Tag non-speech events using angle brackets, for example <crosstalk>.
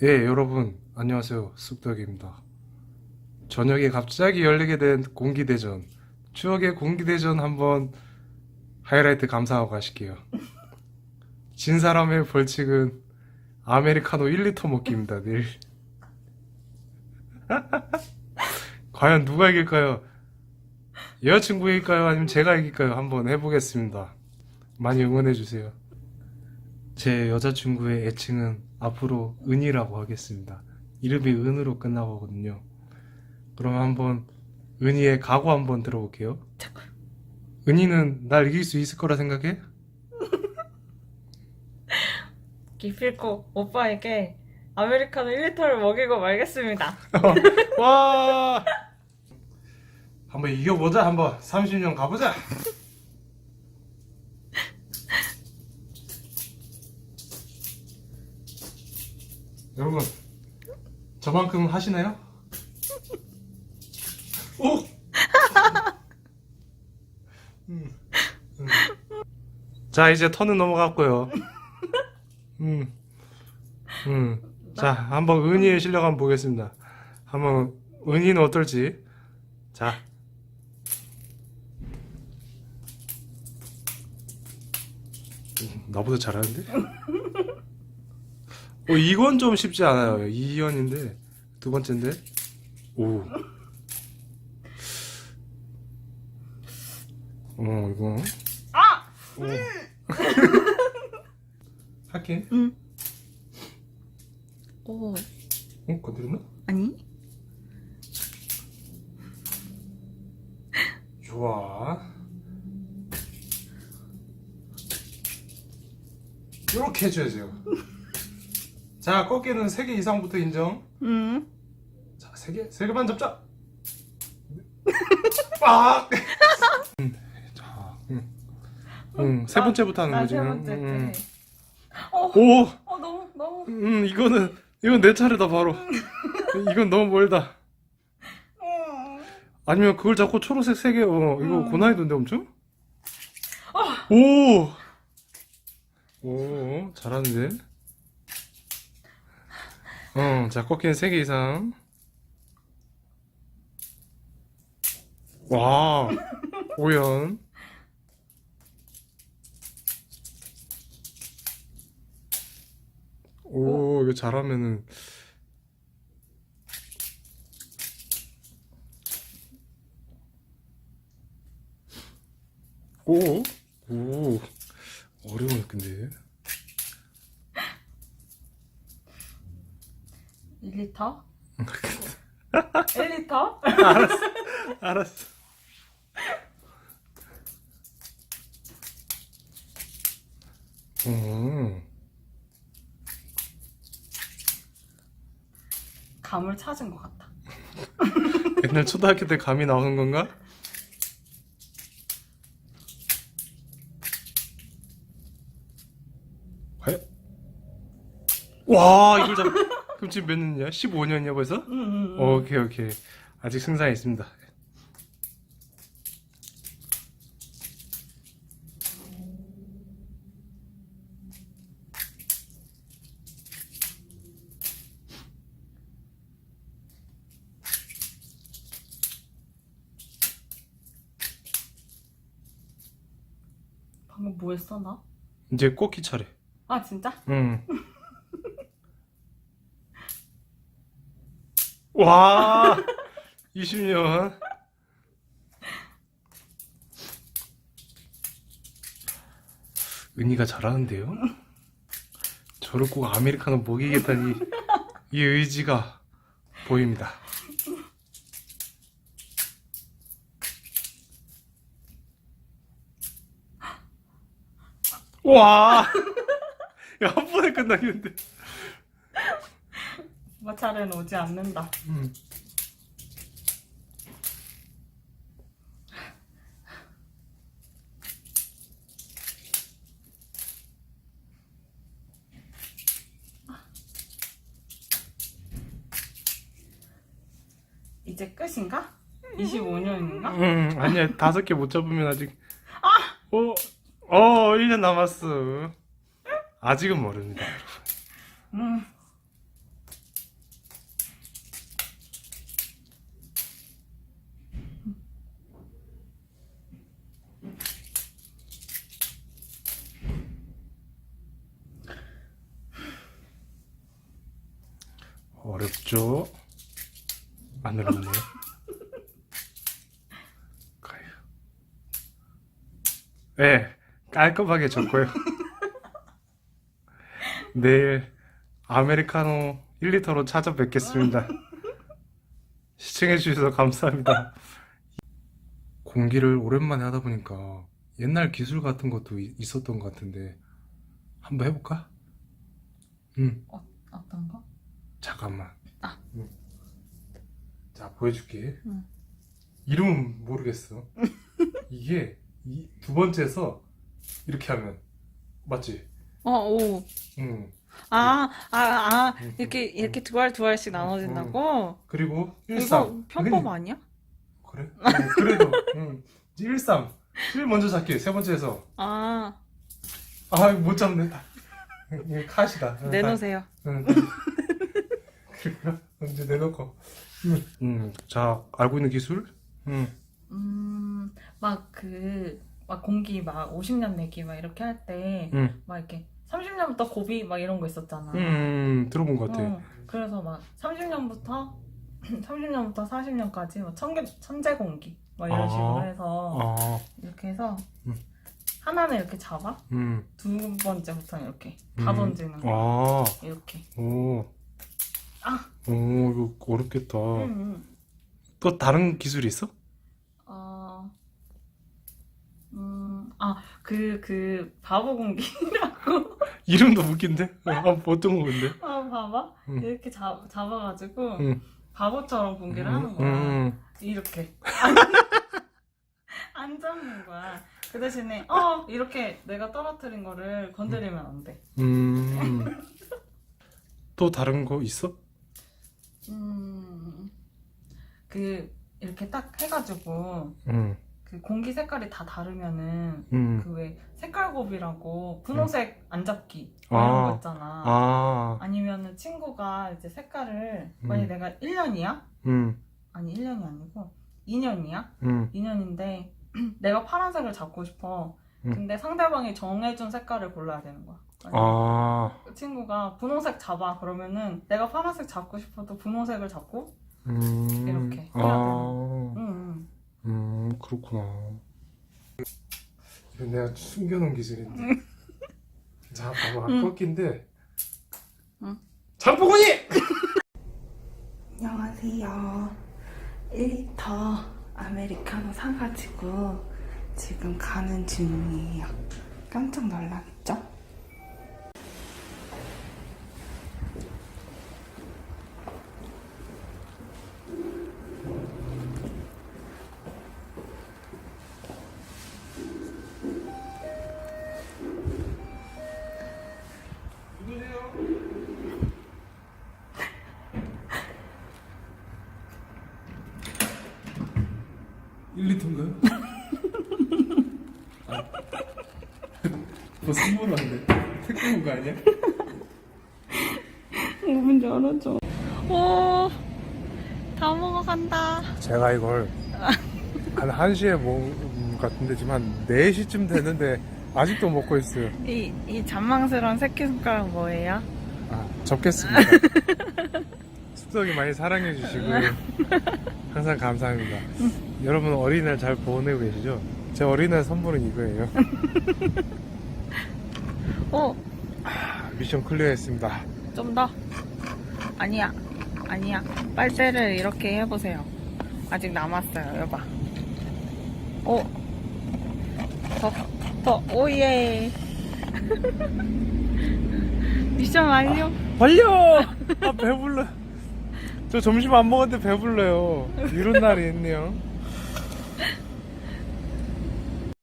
예, 여러분, 안녕하세요. 쑥덕입니다. 저녁에 갑자기 열리게 된 공기대전. 추억의 공기대전 한번 하이라이트 감상하고 가실게요. 진 사람의 벌칙은 아메리카노 1리터 먹기입니다, 내일. <laughs> 과연 누가 이길까요? 여자친구일까요? 아니면 제가 이길까요? 한번 해보겠습니다. 많이 응원해주세요. 제 여자친구의 애칭은 앞으로 은이라고 하겠습니다. 이름이 은으로 끝나거든요. 그럼 한번 은이의 각오 한번 들어볼게요. 은이는 날 이길 수 있을 거라 생각해? <laughs> 기필코 오빠에게 아메리카노 1리터를 먹이고 말겠습니다. <laughs> 와! 한번 이겨보자, 한번. 30년 가보자! 여러분, 저만큼 하시나요? 오! 음, 음. 자, 이제 턴은 넘어갔고요. 음, 음. 자, 한번 은희의 실력 한번 보겠습니다. 한번 은희는 어떨지. 자. 음, 나보다 잘하는데? 어, 이건 좀 쉽지 않아요. 2연인데 두 번째인데. 오. 어, 이거. 아! 오. <laughs> 할게. 응. 오, 어, 건드렸나? 아니? 좋아. 이렇게 해줘야죠. 자, 꺾기는 3개 이상부터 인정. 응. 자, 3개, 3개만 잡자. 아! 음, 자, 응. 응, 세 <laughs> <laughs> 번째부터 하는 거지. 나세 응, 번째 응, 때. 어, 응. 오! 어, 너무, 너무. 음, 이거는, 이건 내 차례다, 바로. 이건 너무 멀다. 어. 아니면 그걸 잡고 초록색 3개, 어, 이거 음. 고난이도인데 엄청? 아. 오! 오, 잘하는데? 어, 자, 꺾기는 3개 이상. 와, 오연. 오, 이거 잘하면은. 오, 오, 어려워, 근데. 1리터? 1리터? 알았어, 알았어. 음, 감을 찾은 것 같다. <laughs> 옛날 초등학교 때 감이 나오는 건가? 과연? 와, 이걸 잡, 그럼 지금 몇 년이야? 15년이야 벌써? 응, 응, 응. 오케이, 오케이. 아직 승산이 있습니다. 방금 뭐 했어, 나? 이제 꽃기 차례. 아, 진짜? 응. 와, <laughs> 20년. 은희가 잘하는데요? 저를 꼭 아메리카노 먹이겠다니 이 의지가 보입니다. 와, <laughs> 야, 한 번에 끝나겠는데. 오빠 차례는 오지 않는다. 음. 이제 끝인가? 25년인가? 음, 아니야. 다섯 개 못 잡으면 아직. 어, 어, 1년 남았어. 아직은 모릅니다. 음. 어렵죠? 안 어렵네요. 가요. 네, 깔끔하게 적고요. 내일 아메리카노 1리터로 찾아뵙겠습니다. 시청해주셔서 감사합니다. 공기를 오랜만에 하다 보니까 옛날 기술 같은 것도 이- 있었던 것 같은데 한번 해볼까? 응. 어떤 거? 잠깐만. 아. 응. 자, 보여줄게. 응. 이름은 모르겠어. <laughs> 이게 이 두 번째에서 이렇게 하면 맞지? 어, 오. 응. 아, 아, 아, 응, 이렇게, 응, 이렇게 두 알, 두 알씩 나눠진다고? 그리고 이거 13. 편법 아니, 아니야? 그래? 응, 그래도 응. 13. 1 먼저 잡기. 세 번째에서. 아, 아, 못 잡네. 이게. 응, 내놓으세요. 응. <laughs> <laughs> 이제 내놓고. 응. 응. 자, 알고 있는 기술? 응. 음, 막 그, 막 공기 막 50년 내기 막 이렇게 할 때, 응. 막 이렇게 30년부터 고비 막 이런 거 있었잖아. 음, 들어본 것 같아. 어, 그래서 막 30년부터 30년부터 40년까지 막 천개, 천재 공기 막 이런 아. 식으로 해서 아, 이렇게 해서 음. 하나는 이렇게 잡아 음, 두 번째부터는 이렇게 다 음. 던지는 거 아, 이렇게 오, 아 오, 이거 어렵겠다. 음, 음. 또 다른 기술이 있어? 어, 음, 아, 그, 그, 바보 공기라고. <laughs> 이름도 웃긴데? 아, 어떤 거 근데? 아, 봐봐. 음. 이렇게 잡, 잡아가지고, 음. 바보처럼 공기를 하는 거야. 음, 이렇게. <laughs> 안 잡는 거야. 그 대신에, 어, 이렇게 내가 떨어뜨린 거를 건드리면 안 돼. 음. <laughs> 또 다른 거 있어? 음, 그, 이렇게 딱 해가지고, 음, 그 공기 색깔이 다 다르면은, 음. 그 왜 색깔곱이라고 분홍색 안 잡기 아. 이런 거 있잖아. 아, 아니면은 친구가 이제 색깔을 음. 만약 내가 1년이야? 음, 아니 1년이 아니고 2년이야? 음, 2년인데 <clears throat> 내가 파란색을 잡고 싶어. 음. 근데 상대방이 정해준 색깔을 골라야 되는 거야. 아, 그 친구가 분홍색 잡아 그러면은 내가 파란색 잡고 싶어도 분홍색을 잡고 음. 이렇게 아, 응, 응. 음, 그렇구나. 이건 내가 숨겨놓은 기술인데. 자, 봐봐. 응. 꺾인데. 응. 장보건이! 안녕하세요. 1리터 아메리카노 사가지고 지금 가는 중이에요. 깜짝 놀라겠죠? 1리터인가요? <laughs> 아. 뭐 선물 왔는데 택배 온거 아니야? 문 열어줘. 오, 다 먹어간다. 제가 이걸 <laughs> 한 1시에 먹은 것 같은데 지금 한 4시쯤 됐는데 아직도 먹고 있어요 이, 이 잔망스러운 새끼손가락 뭐예요? 아 접겠습니다 <laughs> 숙덕이 많이 사랑해 주시고요 항상 감사합니다 여러분 어린이날 잘 보내고 계시죠? 제 어린이날 선물은 이거예요 오, <laughs> 아, 미션 클리어했습니다 좀 더. 아니야, 아니야. 빨대를 이렇게 해보세요. 아직 남았어요. 여봐. 오, 더, 더, 오예. <laughs> 미션 완료. 벌려! 아 배불러 저 점심 안 먹었는데 배불러요. 이런 날이 있네요